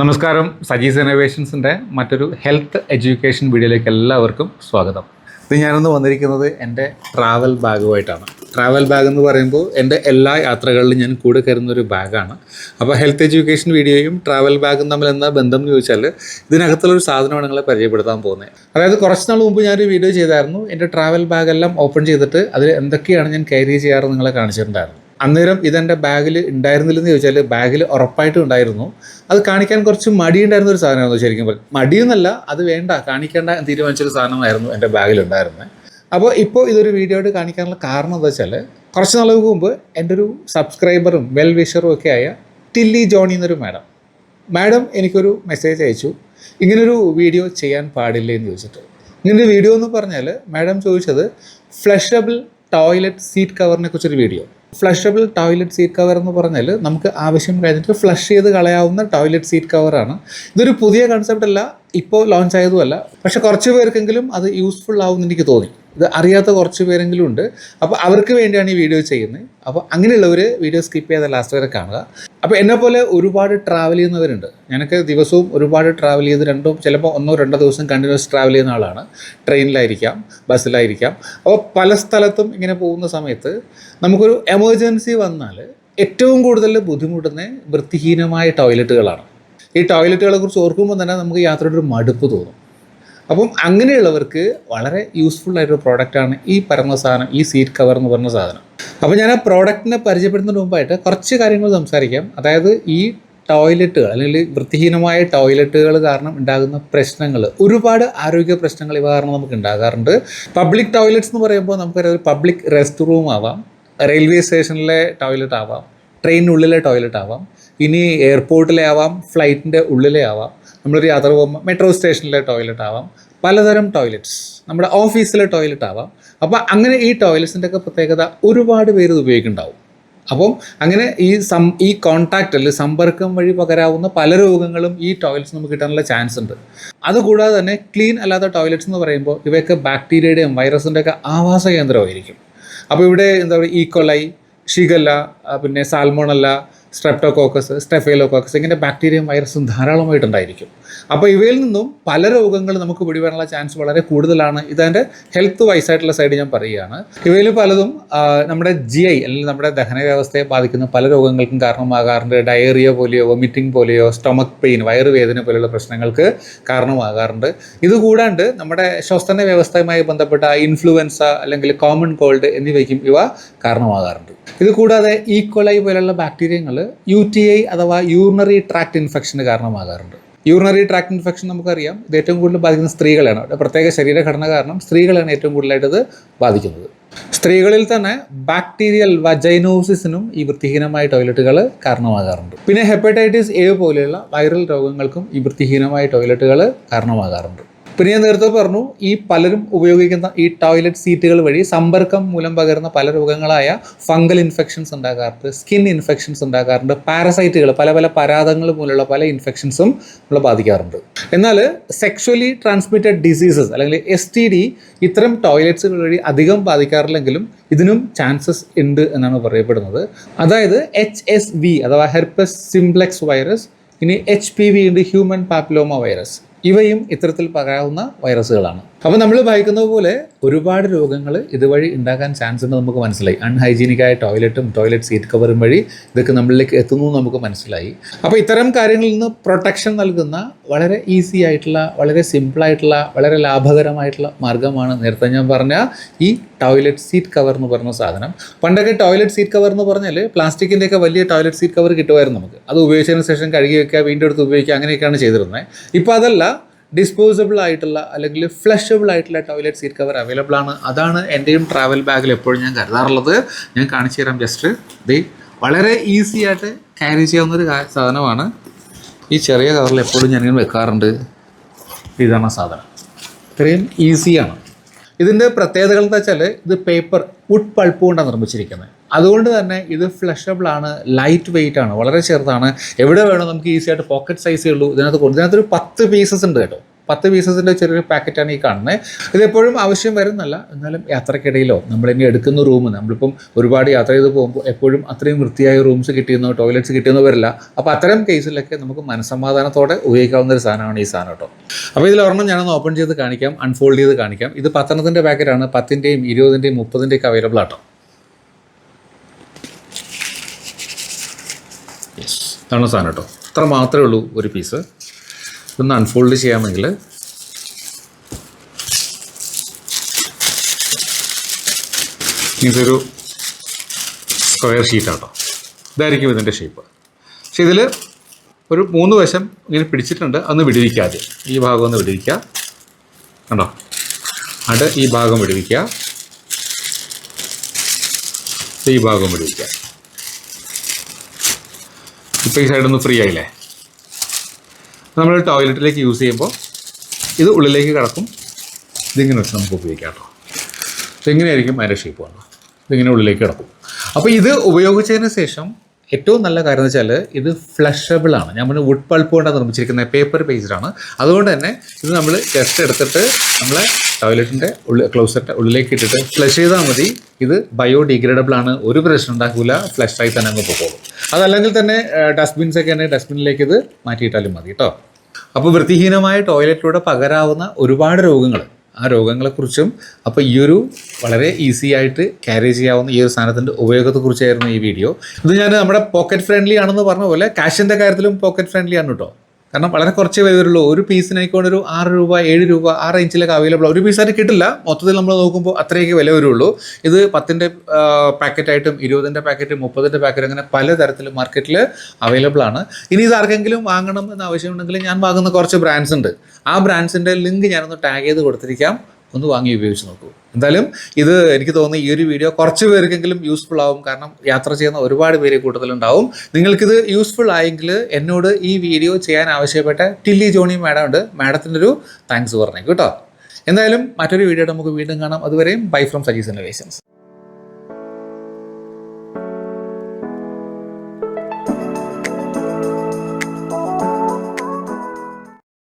നമസ്കാരം. സജീസ് ഇന്നോവേഷൻസിന്റെ മറ്റൊരു health education വീഡിയോയിലേക്ക് എല്ലാവർക്കും സ്വാഗതം. ഇത് ഞാനൊന്ന് വന്നിരിക്കുന്നത് എന്റെ ട്രാവൽ ബാഗുമായിട്ടാണ് ട്രാവൽ ബാഗ് എന്ന് പറയുമ്പോൾ എന്റെ എല്ലാ യാത്രകളിലും ഞാൻ കൂടെ കരുതുന്ന ഒരു ബാഗാണ് അപ്പോൾ ഹെൽത്ത് എഡ്യൂക്കേഷൻ വീഡിയോയും ട്രാവൽ ബാഗും തമ്മിൽ എന്താ ബന്ധം എന്ന് ചോദിച്ചാൽ ഇതിനകത്തുള്ള ഒരു സാധനമാണ് നിങ്ങളെ പരിചയപ്പെടുത്താൻ പോകുന്നത്. അതായത് കുറച്ച് നാൾ മുമ്പ് ഞാനൊരു വീഡിയോ ചെയ്തായിരുന്നു. എന്റെ ട്രാവൽ ബാഗെല്ലാം ഓപ്പൺ ചെയ്തിട്ട് അതിൽ എന്തൊക്കെയാണ് ഞാൻ ക്യാരി ചെയ്യാറ് നിങ്ങളെ കാണിച്ചിട്ടുണ്ടായിരുന്നു. അന്നേരം ഇതെന്റെ ബാഗിൽ ഉണ്ടായിരുന്നില്ലെന്ന് ചോദിച്ചാൽ ബാഗിൽ ഉറപ്പായിട്ടും ഉണ്ടായിരുന്നു. അത് കാണിക്കാൻ കുറച്ച് മടി ഉണ്ടായിരുന്ന ഒരു സാധനമായിരുന്നു ശരിക്കും പറഞ്ഞു. മടിയെന്നല്ല അത് വേണ്ട കാണിക്കേണ്ട തീരുമാനിച്ചൊരു സാധനമായിരുന്നു എന്റെ ബാഗിൽ ഉണ്ടായിരുന്നത് അപ്പോൾ ഇപ്പോൾ ഇതൊരു വീഡിയോ ആയിട്ട് കാണിക്കാനുള്ള കാരണം എന്താ വെച്ചാൽ കുറച്ച് നാളുകൾക്ക് മുമ്പ് എന്റെ ഒരു സബ്സ്ക്രൈബറും വെൽ വിഷറും ഒക്കെ ആയ ടില്ലി ജോണി എന്നൊരു മാഡം മാഡം എനിക്കൊരു മെസ്സേജ് അയച്ചു. ഇങ്ങനൊരു വീഡിയോ ചെയ്യാൻ പാടില്ല എന്ന് ചോദിച്ചിട്ട്. ഇങ്ങനൊരു വീഡിയോ എന്ന് പറഞ്ഞാൽ മാഡം ചോദിച്ചത് ഫ്ലഷബിൾ ടോയ്ലറ്റ് സീറ്റ് കവറിനെ കുറിച്ചൊരു video. Flushable toilet seat cover എന്ന് പറഞ്ഞാൽ നമുക്ക് ആവശ്യം കഴിഞ്ഞിട്ട് ഫ്ലഷ് ചെയ്ത് കളയാവുന്ന ടോയ്ലറ്റ് സീറ്റ് കവറാണ്. ഇതൊരു പുതിയ കൺസെപ്റ്റ് അല്ല ഇപ്പോൾ ലോഞ്ച് ആയതുമല്ല. പക്ഷെ കുറച്ച് പേർക്കെങ്കിലും അത് യൂസ്ഫുൾ ആവുമെന്ന് എനിക്ക് തോന്നി. ഇത് അറിയാത്ത കുറച്ച് പേരെങ്കിലും ഉണ്ട്. അപ്പോൾ അവർക്ക് വേണ്ടിയാണ് ഈ വീഡിയോ ചെയ്യുന്നത്. അപ്പോൾ അങ്ങനെയുള്ളവർ വീഡിയോ സ്കിപ്പ് ചെയ്ത ലാസ്റ്റ് വരെ കാണുക. അപ്പോൾ എന്നെ പോലെ ഒരുപാട് ട്രാവൽ ചെയ്യുന്നവരുണ്ട്. ഞാനൊക്കെ ദിവസവും ഒരുപാട് ട്രാവൽ ചെയ്ത് രണ്ടോ ചിലപ്പോൾ ഒന്നോ രണ്ടോ ദിവസം കണ്ടിന്യൂസ് ട്രാവൽ ചെയ്യുന്ന ആളാണ്. ട്രെയിനിലായിരിക്കാം ബസ്സിലായിരിക്കാം. അപ്പോൾ പല സ്ഥലത്തും ഇങ്ങനെ പോകുന്ന സമയത്ത് നമുക്കൊരു എമർജൻസി വന്നാൽ ഏറ്റവും കൂടുതൽ ബുദ്ധിമുട്ടുന്ന വൃത്തിഹീനമായ ടോയ്ലറ്റുകളാണ് ഈ ടോയ്ലറ്റുകളെ കുറിച്ച് ഓർക്കുമ്പോൾ തന്നെ നമുക്ക് യാത്രയുടെ ഒരു മടുപ്പ് തോന്നും. അപ്പം അങ്ങനെയുള്ളവർക്ക് വളരെ യൂസ്ഫുൾ ആയിട്ടൊരു പ്രോഡക്റ്റാണ് ഈ പറഞ്ഞ സാധനം ഈ സീറ്റ് കവർ എന്ന് പറഞ്ഞ സാധനം. അപ്പോൾ ഞാൻ ആ പ്രോഡക്റ്റിനെ പരിചയപ്പെടുന്നതിന് മുമ്പായിട്ട് കുറച്ച് കാര്യങ്ങൾ സംസാരിക്കാം. അതായത് ഈ ടോയ്ലറ്റുകൾ അല്ലെങ്കിൽ വൃത്തിഹീനമായ ടോയ്ലറ്റുകൾ കാരണം ഉണ്ടാകുന്ന പ്രശ്നങ്ങൾ. ഒരുപാട് ആരോഗ്യ പ്രശ്നങ്ങൾ ഇവ കാരണം നമുക്ക് ഉണ്ടാകാറുണ്ട്. പബ്ലിക് ടോയ്ലറ്റ്സ് എന്ന് പറയുമ്പോൾ നമുക്കറിയാം പബ്ലിക് റെസ്റ്റ് റൂം ആവാം റെയിൽവേ സ്റ്റേഷനിലെ ടോയ്ലറ്റ് ആവാം ട്രെയിനിനുള്ളിലെ ടോയ്ലറ്റ് ആവാം ഇനി എയർപോർട്ടിലെ ആവാം ഫ്ലൈറ്റിന്റെ ഉള്ളിലെ ആവാം. നമ്മളൊരു യാത്ര പോകുമ്പോൾ മെട്രോ സ്റ്റേഷനിലെ ടോയ്ലറ്റ് ആവാം. പലതരം ടോയ്ലറ്റ്സ് നമ്മുടെ ഓഫീസിലെ ടോയ്ലറ്റ് ആവാം. അപ്പോൾ അങ്ങനെ ഈ ടോയ്ലറ്റ്സിന്റെ ഒക്കെ പ്രത്യേകത ഒരുപാട് പേര് ഉപയോഗിക്കുന്നുണ്ടാവും. അപ്പം അങ്ങനെ ഈ സം ഈ കോൺടാക്റ്റ് അല്ലെങ്കിൽ സമ്പർക്കം വഴി പകരാവുന്ന പല രോഗങ്ങളും ഈ ടോയ്ലറ്റ്സ് നമുക്ക് കിട്ടാനുള്ള ചാൻസ് ഉണ്ട്. അതുകൂടാതെ തന്നെ ക്ലീൻ അല്ലാത്ത ടോയ്ലറ്റ്സ് എന്ന് പറയുമ്പോൾ ഇവയൊക്കെ ബാക്ടീരിയയുടെയും വൈറസിന്റെ ഒക്കെ ആവാസ കേന്ദ്രമായിരിക്കും അപ്പോൾ ഇവിടെ എന്താ പറയുക ഈക്കൊലൈ ഷിഗല്ല പിന്നെ സാൽമോണല്ല സ്ട്രെപ്റ്റോകോക്കസ് സ്റ്റെഫേലോകോക്കസ് ഇങ്ങനെ ബാക്ടീരിയയും വൈറസും ധാരാളമായിട്ടുണ്ടായിരിക്കും. അപ്പോൾ ഇവയിൽ നിന്നും പല രോഗങ്ങൾ നമുക്ക് പിടിപെടാനുള്ള ചാൻസ് വളരെ കൂടുതലാണ്. ഇതതിന്റെ ഹെൽത്ത് വൈസ് ആയിട്ടുള്ള സൈഡ് ഞാൻ പറയുകയാണ്. ഇവയിൽ പലതും നമ്മുടെ ജി ഐ അല്ലെങ്കിൽ നമ്മുടെ ദഹന വ്യവസ്ഥയെ ബാധിക്കുന്ന പല രോഗങ്ങൾക്കും കാരണമാകാറുണ്ട്. ഡയറിയ പോലെയോ വൊമിറ്റിംഗ് പോലെയോ സ്റ്റൊമക് പെയിൻ വയറുവേദന പോലെയുള്ള പ്രശ്നങ്ങൾക്ക് കാരണമാകാറുണ്ട്. ഇതുകൂടാണ്ട് നമ്മുടെ ശ്വസന വ്യവസ്ഥയുമായി ബന്ധപ്പെട്ട ഇൻഫ്ലുവൻസ അല്ലെങ്കിൽ കോമൺ കോൾഡ് എന്നിവയ്ക്കും ഇവ കാരണമാകാറുണ്ട്. ഇത് കൂടാതെ ഈക്വലൈ പോലെയുള്ള ബാക്ടീരിയങ്ങൾ യു ടി ഐ അഥവാ യൂറിനറി ട്രാക്ട് ഇൻഫെക്ഷന് കാരണമാകാറുണ്ട്. യൂറിനറി ട്രാക്ട് ഇൻഫെക്ഷൻ നമുക്കറിയാം. ഇത് ഏറ്റവും കൂടുതൽ ബാധിക്കുന്ന സ്ത്രീകളാണ് പ്രത്യേക ശരീരഘടന കാരണം സ്ത്രീകളാണ് ഏറ്റവും കൂടുതലായിട്ട് ഇത് ബാധിക്കുന്നത്. സ്ത്രീകളിൽ തന്നെ ബാക്ടീരിയൽ വജൈനോസിസിനും ഈ വൃത്തിഹീനമായ ടോയ്ലറ്റുകൾ കാരണമാകാറുണ്ട്. പിന്നെ ഹെപ്പറ്റൈറ്റിസ് എ പോലെയുള്ള വൈറൽ രോഗങ്ങൾക്കും ഈ വൃത്തിഹീനമായ ടോയ്ലറ്റുകൾ കാരണമാകാറുണ്ട്. പിന്നെ ഞാൻ നേരത്തെ പറഞ്ഞു ഈ പലരും ഉപയോഗിക്കുന്ന ഈ ടോയ്ലറ്റ് സീറ്റുകൾ വഴി സമ്പർക്കം മൂലം പകരുന്ന പല രോഗങ്ങളായ ഫംഗൽ ഇൻഫെക്ഷൻസ് ഉണ്ടാകാറുണ്ട് സ്കിൻ ഇൻഫെക്ഷൻസ് ഉണ്ടാകാറുണ്ട് പാരസൈറ്റുകൾ പല പല പരാതങ്ങൾ മൂലമുള്ള പല ഇൻഫെക്ഷൻസും നമ്മളെ ബാധിക്കാറുണ്ട്. എന്നാൽ സെക്ഷലി ട്രാൻസ്മിറ്റഡ് ഡിസീസസ് അല്ലെങ്കിൽ എസ് ടി ഡി ഇത്തരം ടോയ്ലറ്റ്സുകൾ വഴി അധികം ബാധിക്കാറില്ലെങ്കിലും ഇതിനും ചാൻസസ് ഉണ്ട് എന്നാണ് പറയപ്പെടുന്നത്. അതായത് എച്ച് എസ് വി അഥവാ ഹെർപ്പസ് സിംപ്ലെക്സ് വൈറസ് ഇനി എച്ച് പി വി ഉണ്ട് ഹ്യൂമൻ പാപ്പിലോമ വൈറസ് ഇവയും ഇത്തരത്തിൽ പകരാവുന്ന വൈറസുകളാണ് അപ്പോൾ നമ്മൾ ഭയക്കുന്നത് പോലെ ഒരുപാട് രോഗങ്ങൾ ഇതുവഴി ഉണ്ടാകാൻ ചാൻസ് ഉണ്ട് നമുക്ക് മനസ്സിലായി. അൺഹൈജീനിക്കായ ടോയ്ലറ്റും ടോയ്ലറ്റ് സീറ്റ് കവറും വഴി ഇതൊക്കെ നമ്മളിലേക്ക് എത്തുന്നു നമുക്ക് മനസ്സിലായി. അപ്പോൾ ഇത്തരം കാര്യങ്ങളിൽ നിന്ന് പ്രൊട്ടക്ഷൻ നൽകുന്ന വളരെ ഈസി ആയിട്ടുള്ള വളരെ സിമ്പിളായിട്ടുള്ള വളരെ ലാഭകരമായിട്ടുള്ള മാർഗമാണ് നേരത്തെ ഞാൻ പറഞ്ഞ ഈ ടോയ്ലറ്റ് സീറ്റ് കവർ എന്ന് പറഞ്ഞ സാധനം. പണ്ടൊക്കെ ടോയ്ലറ്റ് സീറ്റ് കവർ എന്ന് പറഞ്ഞാൽ പ്ലാസ്റ്റിക്കിന്റെയൊക്കെ വലിയ ടോയ്ലറ്റ് സീറ്റ് കവർ കിട്ടുമായിരുന്നു നമുക്ക്. അത് ഉപയോഗിച്ചതിന് ശേഷം കഴുകി വയ്ക്കുക വീണ്ടും എടുത്ത് ഉപയോഗിക്കുക അങ്ങനെയൊക്കെയാണ് ചെയ്തിരുന്നത്. ഇപ്പോൾ അതല്ല ഡിസ്പോസിബിൾ ആയിട്ടുള്ള അല്ലെങ്കിൽ ഫ്ലഷബിൾ ആയിട്ടുള്ള ടോയ്ലറ്റ് സീറ്റ് കവർ അവൈലബിൾ ആണ്. അതാണ് എന്റെയും ട്രാവൽ ബാഗിൽ എപ്പോഴും ഞാൻ കരുതാറുള്ളത്. ഞാൻ കാണിച്ചു തരാം ജസ്റ്റ് ഇത് വളരെ ഈസി ആയിട്ട് ക്യാരി ചെയ്യാവുന്ന ഒരു സാധനമാണ്. ഈ ചെറിയ കവറിൽ എപ്പോഴും ഞാൻ ഇങ്ങനെ വെക്കാറുണ്ട്. ഇതാണ് സാധനം. ഇത്രയും ഈസിയാണ് ഇതിന്റെ പ്രത്യേകതകൾ എന്താ വെച്ചാൽ ഇത് പേപ്പർ വുഡ് പൾപ്പ് കൊണ്ടാണ് നിർമ്മിച്ചിരിക്കുന്നത്. അതുകൊണ്ട് തന്നെ ഇത് ഫ്ലഷബിൾ ആണ് ലൈറ്റ് വെയിറ്റ് ആണ് വളരെ ചെറുതാണ്. എവിടെ വേണോ നമുക്ക് ഈസി ആയിട്ട് പോക്കറ്റ് സൈസേ ഉള്ളൂ. ഇതിനകത്ത് കൊണ്ട് ഇതിനകത്തൊരു പത്ത് പീസസ് ഉണ്ട് കേട്ടോ. പത്ത് പീസസിന്റെ ചെറിയൊരു പാക്കറ്റാണ് ഈ കാണുന്നത് ഇതെപ്പോഴും ആവശ്യം വരുന്നല്ല എന്നാലും യാത്രക്കിടയിലോ നമ്മളിനി എടുക്കുന്ന റൂം നമ്മളിപ്പം ഒരുപാട് യാത്ര ചെയ്ത് പോകുമ്പോൾ എപ്പോഴും അത്രയും വൃത്തിയായ റൂംസ് കിട്ടിയെന്നോ ടോയ്ലറ്റ്സ് കിട്ടിയെന്നോ വരില്ല. അപ്പോൾ അത്തരം കേസിലൊക്കെ നമുക്ക് മനസ്സമാധാനത്തോടെ ഉപയോഗിക്കാവുന്ന ഒരു സാധനമാണ് ഈ സാധനം കേട്ടോ. അപ്പോൾ ഇതിൽ ഒരെണ്ണം ഞാനൊന്ന് ഓപ്പൺ ചെയ്ത് കാണിക്കാം അൺഫോൾഡ് ചെയ്ത് കാണിക്കാം. ഇത് പത്തെണ്ണത്തിന്റെ പാക്കറ്റാണ് പത്തിന്റെയും ഇരുപതിന്റെയും മുപ്പതിന്റെയൊക്കെ അവൈലബിൾ ആട്ടോ ഇതാണ് സാധനം കേട്ടോ. ഇത്ര മാത്രമേ ഉള്ളൂ ഒരു പീസ് ഇതൊന്ന് അൺഫോൾഡ് ചെയ്യാമെങ്കിൽ ഇതൊരു സ്ക്വയർ ഷീറ്റാട്ടോ ഇതായിരിക്കും ഇതിന്റെ ഷേപ്പ് പക്ഷെ ഇതിൽ ഒരു മൂന്ന് വശം ഇങ്ങനെ പിടിച്ചിട്ടുണ്ട്. അന്ന് വിടുവിക്കാതെ ഈ ഭാഗം ഒന്ന് വിടുവിക്കുക കണ്ടോ? അട് ഈ ഭാഗം വിടുവിക്കുക ഈ ഭാഗം വിടുവിക്കുക ഇപ്പോൾ ഈ ഫ്രീ ആയില്ലേ? നമ്മൾ ടോയ്ലറ്റിലേക്ക് യൂസ് ചെയ്യുമ്പോൾ ഇത് ഉള്ളിലേക്ക് കിടക്കും. ഇതിങ്ങനെ വെച്ച് നമുക്ക് ഉപയോഗിക്കാം കേട്ടോ. ഇതെങ്ങനെയായിരിക്കും അതിന്റെ ഷേപ്പ് വന്നത് ഇതിങ്ങനെ ഉള്ളിലേക്ക് കിടക്കും. അപ്പോൾ ഇത് ഉപയോഗിച്ചതിന് ശേഷം ഏറ്റവും നല്ല കാര്യം എന്ന് വെച്ചാൽ ഇത് ഫ്ലഷബിൾ ആണ്. ഞാൻ നമ്മൾ വുഡ് പൾപ്പ് കൊണ്ടാണ് നിർമ്മിച്ചിരിക്കുന്നത്. പേപ്പർ ബേസ്ഡ് ആണ്. അതുകൊണ്ട് തന്നെ ഇത് നമ്മൾ ജസ്റ്റ് എടുത്തിട്ട് നമ്മളെ ടോയ്ലറ്റിന്റെ ഉള്ളിൽ ക്ലോസറ്റ് ഉള്ളിലേക്ക് ഇട്ടിട്ട് ഫ്ലഷ് ചെയ്താൽ മതി. ഇത് ബയോഡിഗ്രേഡബിൾ ആണ്. ഒരു പ്രശ്നം ഉണ്ടാക്കില്ല ആയി തന്നെ അങ്ങ് പോകും അതല്ലെങ്കിൽ തന്നെ ഡസ്റ്റ്ബിൻസ് ഒക്കെ ആണെങ്കിൽ ഡസ്റ്റ്ബിനിലേക്ക് ഇത് മാറ്റിയിട്ടാലും മതി കേട്ടോ അപ്പോൾ വൃത്തിഹീനമായ ടോയ്ലറ്റിലൂടെ പകരാവുന്ന ഒരുപാട് രോഗങ്ങൾ ആ രോഗങ്ങളെക്കുറിച്ചും അപ്പോൾ ഈ ഒരു വളരെ ഈസി ആയിട്ട് ക്യാരി ചെയ്യാവുന്ന ഈ ഒരു സാധനത്തിന്റെ ഉപയോഗത്തെക്കുറിച്ചായിരുന്നു ഈ വീഡിയോ ഇത് ഞാൻ നമ്മുടെ പോക്കറ്റ് ഫ്രണ്ട്ലി ആണെന്ന് പറഞ്ഞ പോലെ കാഷിന്റെ കാര്യത്തിലും പോക്കറ്റ് ഫ്രണ്ട്ലി ആണ് കേട്ടോ കാരണം വളരെ കുറച്ചേ വരുള്ളൂ ഒരു പീസിനായിക്കൊണ്ട് ഒരു ആറ് രൂപ ഏഴ് രൂപ ആ റേഞ്ചിലൊക്കെ അവൈലബിൾ ഒരു പീസായിട്ട് കിട്ടില്ല. മൊത്തത്തിൽ നമ്മൾ നോക്കുമ്പോൾ അത്രയൊക്കെ വില വരുള്ളൂ. ഇത് പത്തിന്റെ പാക്കറ്റായിട്ടും ഇരുപതിന്റെ പാക്കറ്റ് മുപ്പതിന്റെ പാക്കറ്റ് അങ്ങനെ പലതരത്തിൽ മാർക്കറ്റിൽ അവൈലബിൾ ആണ്. ഇനി ഇത് ആർക്കെങ്കിലും വാങ്ങണം എന്ന് ആവശ്യമുണ്ടെങ്കിൽ ഞാൻ വാങ്ങുന്ന കുറച്ച് ബ്രാൻഡ്സ് ഉണ്ട്. ആ ബ്രാൻഡ്സിന്റെ ലിങ്ക് ഞാനൊന്ന് ടാഗ് ചെയ്ത് കൊടുത്തിരിക്കാം. ഒന്ന് വാങ്ങി ഉപയോഗിച്ച് നോക്കൂ. എന്തായാലും ഇത് എനിക്ക് തോന്നുന്നു ഈ ഒരു വീഡിയോ കുറച്ച് പേർക്കെങ്കിലും യൂസ്ഫുൾ ആവും. കാരണം യാത്ര ചെയ്യുന്ന ഒരുപാട് പേര് കൂട്ടത്തിലുണ്ടാവും. നിങ്ങൾക്കിത് യൂസ്ഫുൾ ആയെങ്കിൽ എന്നോട് ഈ വീഡിയോ ചെയ്യാൻ ആവശ്യപ്പെട്ട ടില്ലി ജോണി മാഡം ഉണ്ട്. മാഡത്തിന്റെ ഒരു താങ്ക്സ് പറഞ്ഞേക്കും കേട്ടോ. എന്തായാലും മറ്റൊരു വീഡിയോ നമുക്ക് വീണ്ടും കാണാം. അതുവരെയും ബൈ ഫ്രം സജീസ് ഇന്നോവേഷൻസ്